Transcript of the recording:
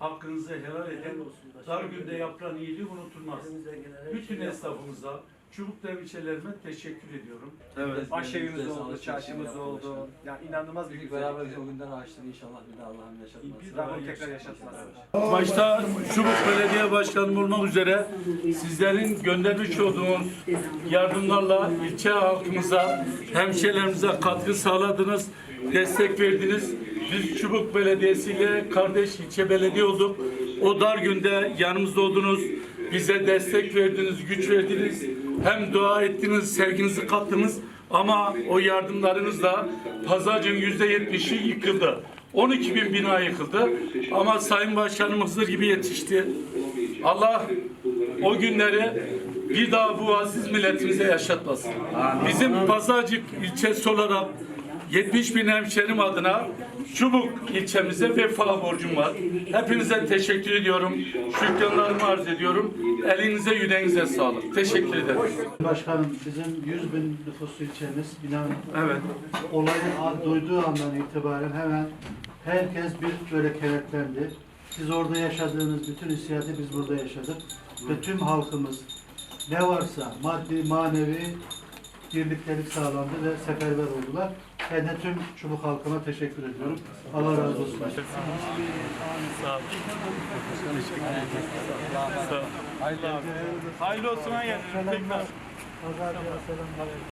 hakkınızı helal edin. Dar günde yapılan iyiliği unutulmaz. Bütün esnafımıza, Çubuk Demirçelerime teşekkür ediyorum. Evet. Başevimiz oldu, çarşımız oldu. Yani inanılmaz bir güzel. beraber o günler açtık inşallah bir daha Allah'ım yaşatmasın. Bir daha tekrar yaşatmaz. Başta Çubuk Belediye Başkanı olmak üzere sizlerin göndermiş olduğunuz yardımlarla ilçe halkımıza, hemşehrilerimize katkı sağladınız, destek verdiniz. Biz Çubuk Belediyesi ile kardeş ilçe belediye olduk. O dar günde yanımızda oldunuz. Bize destek verdiniz, güç verdiniz. Hem dua ettiniz, sevginizi kattınız. Ama o yardımlarınızla pazarcığın yüzde yetmişi yıkıldı. 12 bin bina yıkıldı. Ama Sayın Başkanım Hızır gibi yetişti. Allah o günleri bir daha bu aziz milletimize yaşatmasın. Bizim Pazarcık ilçesi olarak 70 bin hemşerim adına Çubuk ilçemize vefa borcum var. Hepinize teşekkür ediyorum. Şükranlarımı arz ediyorum. Elinize yüreğinize sağlık. Teşekkür ederim. Başkanım bizim 100 bin nüfuslu ilçemiz binanın Evet. olayın a- duyduğu andan itibaren hemen herkes bir böyle kenetlendi. Siz orada yaşadığınız bütün hissiyatı biz burada yaşadık. Ve tüm halkımız ne varsa maddi manevi birliktelik sağlandı ve seferber oldular. Ben de tüm çubuk halkıma teşekkür ediyorum. Allah razı olsun. Hayırlı olsun. Hayırlı olsun.